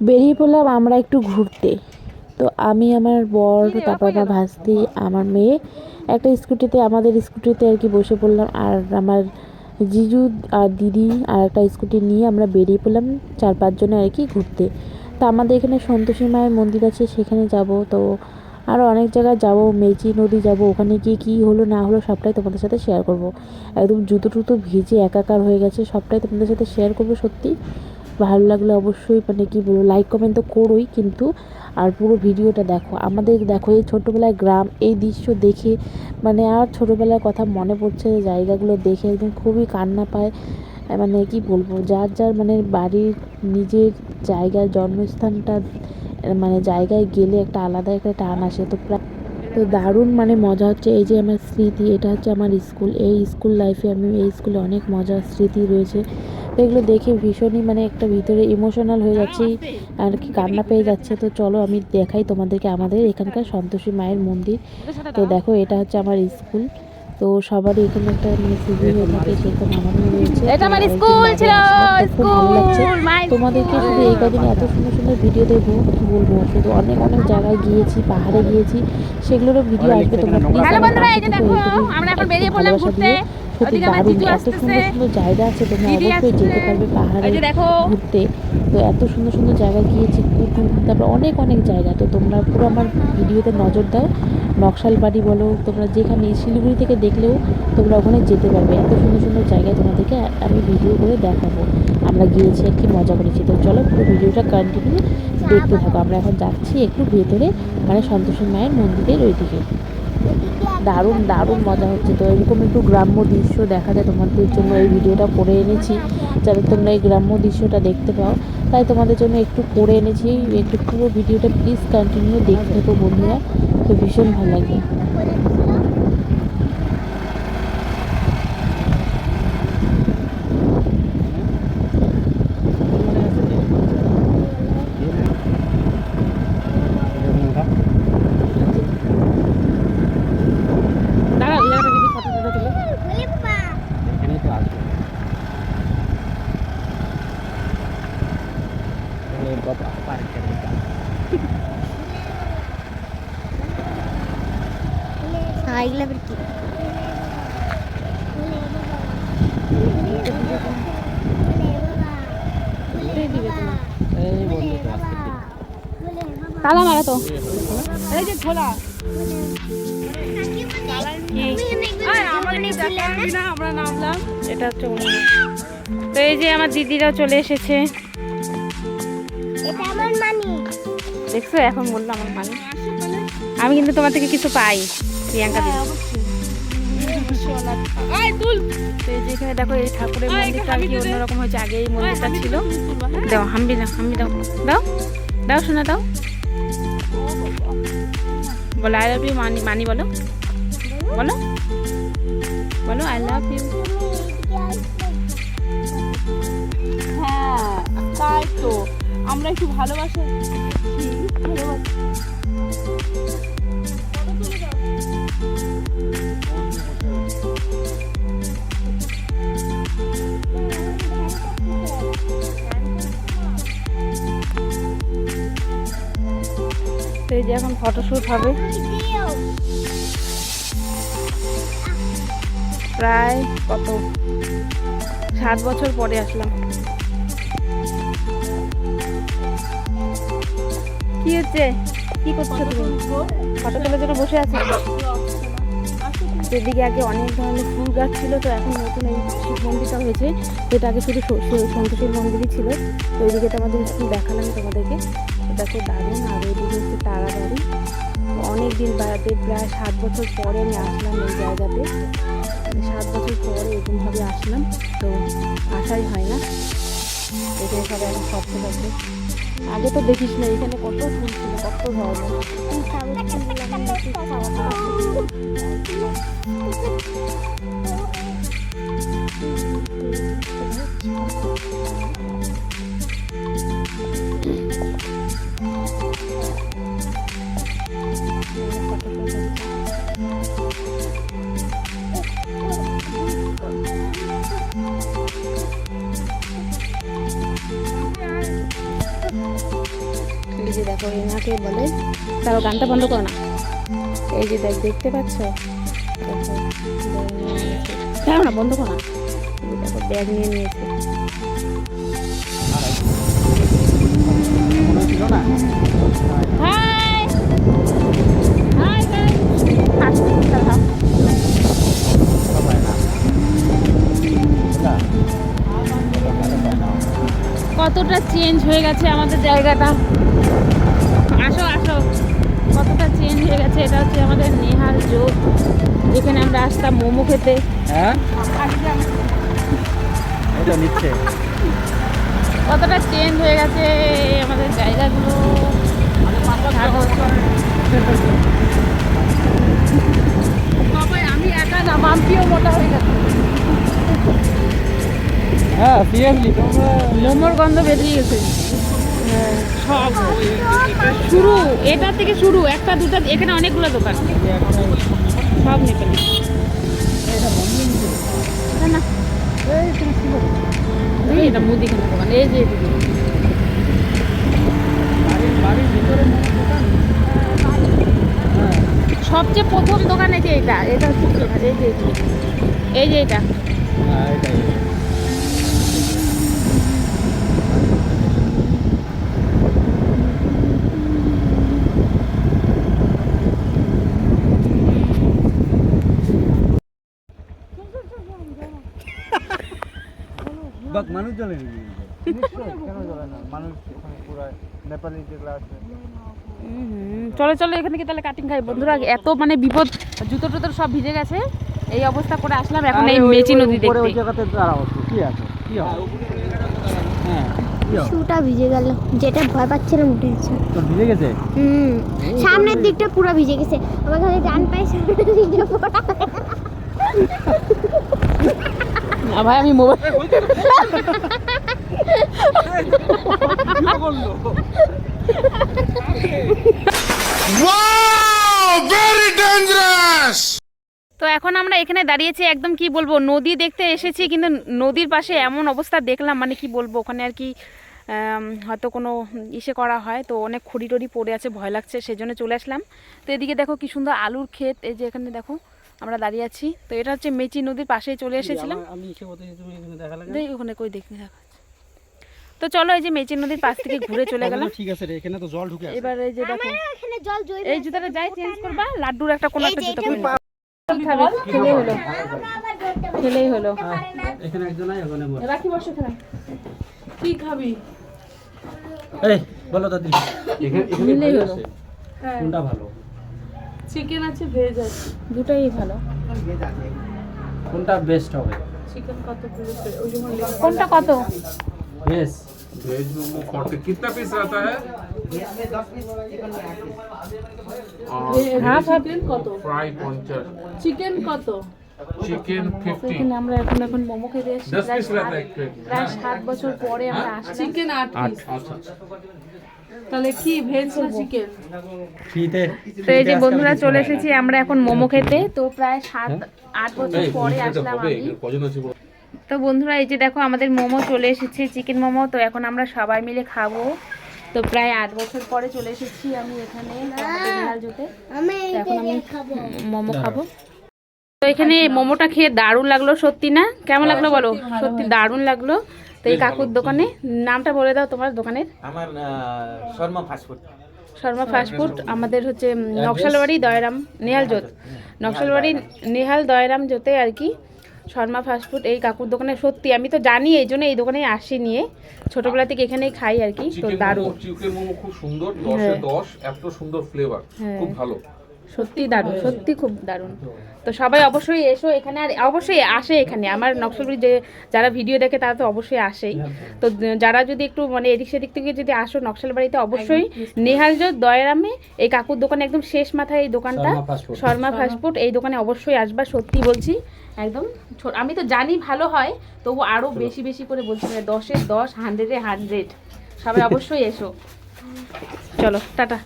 বেরিয়ে পড়লাম আমরা একটু ঘুরতে। তো আমি আমার বর তারপর আমার ভাস্তি আমার মেয়ে একটা স্কুটিতে আমাদের স্কুটিতে আর কি বসে পড়লাম। আর আমার জিজু আর দিদি আর একটা স্কুটি নিয়ে আমরা বেরিয়ে পড়লাম চার পাঁচজনে আর কি ঘুরতে। তো আমাদের এখানে সন্তোষী মায়ের মন্দির আছে সেখানে যাব। তো আরও অনেক জায়গায় যাব মেচি নদী যাব ওখানে গিয়ে কী হলো না হলো সবটাই তোমাদের সাথে শেয়ার করব। একদম জুতো টুতো ভিজে একাকার হয়ে গেছে সবটাই তোমাদের সাথে শেয়ার করব সত্যি। ভালো লাগলে অবশ্যই মানে কী বলব লাইক কমেন্ট তো করোই কিন্তু, আর পুরো ভিডিওটা দেখো। আমাদের দেখো এই ছোটোবেলায় গ্রাম, এই দৃশ্য দেখে মানে আর ছোটোবেলার কথা মনে পড়ছে জায়গাগুলো দেখে একদম খুবই কান্না পায়। মানে কি বলব, যার যার মানে বাড়ির নিজের জায়গার জন্মস্থানটা মানে জায়গায় গেলে একটা আলাদা একটা টান আসে। তো প্রায় তো দারুণ মানে মজা হচ্ছে এই যে আমার স্মৃতি, এটা হচ্ছে আমার স্কুল। এই স্কুল লাইফে আমি, এই স্কুলে অনেক মজার স্মৃতি রয়েছে। তো এগুলো দেখে ভীষণই মানে একটা ভিতরে ইমোশনাল হয়ে যাচ্ছি আর কি কান্না পেয়ে যাচ্ছে। তো চলো আমি দেখাই তোমাদেরকে আমাদের এখানকার সন্তোষী মায়ের মন্দির। তো দেখো এটা হচ্ছে আমার স্কুল। তো সবারই এখানে একটা মানে সিভি হয়ে থাকে সেরকম আমারও রয়েছে। এটা আমার স্কুল ছিল। স্কুল, তোমাদেরকে শুধু এই কদিনে এত সুন্দর সুন্দর ভিডিও দেবো কি বলব? শুধু অনেক অনেক জায়গায় গিয়েছি পাহাড়ে গিয়েছি সেগুলোরও ভিডিও আসবে তোমরা প্লিজ হ্যালো বন্ধুরা, এই যে দেখো, আমরা এখন বেরিয়ে পড়লাম ঘুরতে। সত্যি দারুণ এত সুন্দর সুন্দর জায়গা আছে তোমরা অবশ্যই যেতে পারবে পাহাড়ে দেখো। ঘুরতে। তো এত সুন্দর সুন্দর জায়গা গিয়েছি কুটুম তারপর অনেক অনেক জায়গা। তো তোমরা পুরো আমার ভিডিওতে নজর দাও। নকশাল বাড়ি বলো তোমরা যেখানে শিলিগুড়ি থেকে দেখলেও তোমরা ওখানে যেতে পারবে। এত সুন্দর সুন্দর জায়গায় তোমাদেরকে আমি ভিডিও করে দেখাবো। আমরা গিয়েছি আর কি মজা করেছি। তো চলো পুরো ভিডিওটা কন্টিনিউ দেখতে থাকো। আমরা এখন যাচ্ছি একটু ভেতরে মানে সন্তোষী মায়ের মন্দিরের ওইদিকে। দারুণ দারুণ মজা হচ্ছে। তো এরকম একটু গ্রাম্য দৃশ্য দেখা যায়, তোমাদের জন্য এই ভিডিওটা করে এনেছি। যাতে তোমরা এই গ্রাম্য দৃশ্যটা দেখতে পাও। তাই তোমাদের জন্য একটু করে এনেছি। একটু পুরো ভিডিওটা প্লিজ কন্টিনিউ দেখতে তো বন্ধুরা। তো ভীষণ ভালো লাগে দাঁড়াও এই জায়গাটা যদি ফটো টটো তুলে এখানেই তো আসবে এ বাবা পার্কের এই বন্ধু তো তালা মারা তো এই যে খোলা আমরা নামলাম এটা হচ্ছে তো এই যে আমার দিদিরাও চলে এসেছে দেখছ এখন বলল আমার মানে আমি কিন্তু তোমার থেকে কিছু পাই প্রিয়াঙ্কা দিদি। তো এই যে এখানে দেখো এই ঠাকুরের মন্দিরটা কি অন্যরকম হয়েছে আগে এই মন্দিরটা ছিল দাও হাম্বি হাম্বি দাও। দাও দাও শোনা দাও। বলো আই লাভ ইউ মানি মানি বলো। বলো। বলো আই লাভ ইউ হ্যাঁ তাই তো। আমরা একটু ভালোবাসা। এই যে এখন ফটোশ্যুট হবে। প্রায় কত? সাত বছর পরে আসলাম। কি হচ্ছে? কি করছ তুমি? ফটো তোলার জন্য বসে আছো? সেদিকে আগে অনেক ধরনের ফুল গাছ ছিল, তো এখন নতুন এই শিব মন্দিরটা হয়েছে। যেটা আগে শুধু সন্তোষীর মন্দিরই ছিল। তো ওইদিকে তো আমাদের স্কুল দেখালাম তোমাদেরকে। এটা তো দারুণ, আর ওইদিকে হচ্ছে তারাবাড়ি। অনেক দিন বাদে প্রায় সাত বছর পরে আমি আসলাম এই জায়গাতে। মানে সাত বছর পরে এরকমভাবে আসলাম, তো আসাই হয় না। এখানে সবাই এখন সব আছে আগে তো দেখিস না এখানে কত ফুল ছিল কত ধরনের এনাকে বলে তারও গানটা বন্ধ করো না। এই যে দেখ, দেখতে পাচ্ছ? দাঁড়াও না, বন্ধ করো না। দেখো, ব্যাগ নিয়ে নিয়েছে। কতটা চেঞ্জ হয়ে গেছে আমাদের জায়গাটা। আসো আসো। কতটা চেঞ্জ হয়ে গেছে এটা হচ্ছে আমাদের নেহাল যোগ যেখানে আমরা আসতাম মোমো খেতে। হ্যাঁ? নিচ্ছে। কতটা চেঞ্জ হয়ে গেছে আমাদের জায়গাগুলো। আমি একা না মাম্পিও মোটা হয়ে গেছে। হ্যাঁ সিরিয়াসলি মোমোর গন্ধ বেরিয়ে গেছে। শুরু, এটা থেকে শুরু, একটা, দুটা, এখানে অনেকগুলো দোকান। সব নেপালি। এটা মুদিখানা দোকান, এই যে সবচেয়ে প্রথম দোকান এই যে এটা এটা হচ্ছে এই যে। এই যে এটা হ্যাঁ এটাই বাক মানুষ জ্বলে নাকি কেন জ্বলে না মানুষ এখানে পুরো নেপালি যেগুলো আছে হুম, চলে চলো এখানে কি তাহলে কাটিং খাই। বন্ধুরা এত মানে বিপদ জুতো টুতো সব ভিজে গেছে। এই অবস্থা করে আসলাম এখন এই মেচি নদী পরে ওই দেখতে। জায়গাতে দাঁড়াও কি আছে? কি হবে হ্যাঁ শুটা ভিজে গেল যেটা ভয় পাচ্ছিলাম উঠে গেছে তোর ভিজে গেছে? হুম সামনের দিকটা পুরো ভিজে গেছে। আমার খালি ডান পায়ে সামনের দিকটা পুরো না ভাই আমি মোবাইল তো এখন আমরা এখানে দাঁড়িয়েছি একদম কি বলব নদী দেখতে এসেছি কিন্তু নদীর পাশে এমন অবস্থা দেখলাম মানে কি বলব ওখানে আর কি হয়তো কোনো ইসে করা হয় তো অনেক খড়ি টড়ি পড়ে আছে ভয় লাগছে সেই জন্য চলে আসলাম। তো এদিকে দেখো কি সুন্দর আলুর ক্ষেত এই যে এখানে দেখো আমরা দাঁড়িয়ে আছি। তো এটা হচ্ছে মেচি নদীর পাশেই চলে এসেছিলাম। আমি এসে বলতে তুমি এখানে দেখা লাগে? দেখ ওখানে কই দেখি দেখা তো চলো এই যে মেচি নদীর পাশ থেকে ঘুরে চলে গেলাম। ঠিক আছে রে এখানে তো জল ঢুকে আছে। এবার এই যে দেখো এখানে জল জয় এই জুতাটা যাই চেঞ্জ করবা লাড্ডুর একটা কোনো একটা যে কিনবা। খাবে খেলেই হলো। খেলেই হলো। এখানে একজন আয় ওখানে বল রাখি বসে এখানে কি খাবি? এই বলো দাদি। এখানে এখানে ভালো হলো। আছে। কোনটা ভালো? চিকেন আছে ভেজ আছে দুটাই ভালো কোনটা বেস্ট হবে চিকেন কত পড়েছে ওই জন্য কোনটা কত বেশ वेज मोमो फोर्टी कितना पीस रहता है হাফ হাফ চিকেন কত फ्राई पंचर চিকেন কত चिकन তো फिफ्टी এখানে আমরা এখন এখন মোমো খেতে এসেছি दस প্রায় पीस रहता है সাত- एक प्लेट প্রায় সাত বছর পরে আমরা আসলাম চিকেন আট পিস अच्छा তাহলে কি ভেজ না চিকেন? ফ্রিতে তো এই যে বন্ধুরা চলে এসেছি আমরা এখন মোমো খেতে। তো প্রায় সাত আট বছর পরে আসলাম আমি। তো বন্ধুরা এই যে দেখো আমাদের মোমো চলে এসেছে চিকেন মোমো। তো এখন আমরা সবাই মিলে খাব। তো প্রায় আট বছর পরে চলে এসেছি আমি এখানে এখন আমি খাব। মোমো খাব। তো এখানে মোমোটা খেয়ে দারুণ লাগল সত্যি না? কেমন লাগল বলো? সত্যি দারুণ লাগল। তো এই কাকুর দোকানে? নামটা বলে দাও তোমার দোকানের। আমার শর্মা ফাস্টফুড শর্মা ফাস্টফুড আমাদের হচ্ছে নকশালবাড়ি দয়রাম নেহাল জোত। নকশালবাড়ি নেহাল দয়রাম। জোতে আর কি শর্মা ফাস্টফুড এই কাকুর দোকানে সত্যি আমি তো জানি এই জন্য এই দোকানে আসি নিয়ে ছোটবেলা থেকে এখানেই খাই আর কি তো দারুণ। চিকেন মোমো খুব সুন্দর দশে হ্যাঁ। দশ এত সুন্দর ফ্লেভার হ্যাঁ। খুব ভালো। সত্যি দারুণ সত্যি খুব দারুণ। তো সবাই অবশ্যই এসো এখানে আর অবশ্যই আসে এখানে। আমার নকশালবাড়ি যে যারা ভিডিও দেখে তারা তো অবশ্যই আসেই। তো যারা যদি একটু মানে এদিক সেদিক থেকে যদি আসো নকশালবাড়িতে অবশ্যই নেহালজ দয়ারামে এই কাকুর দোকানে একদম শেষ মাথায় এই দোকানটা শর্মা। ফাস্টফুড এই দোকানে অবশ্যই আসবা সত্যি বলছি। একদম আমি তো জানি ভালো হয় তবু আরও বেশি বেশি করে বলছি মানে দশে দশ হান্ড্রেডে হান্ড্রেড সবাই অবশ্যই এসো। চলো টাটা।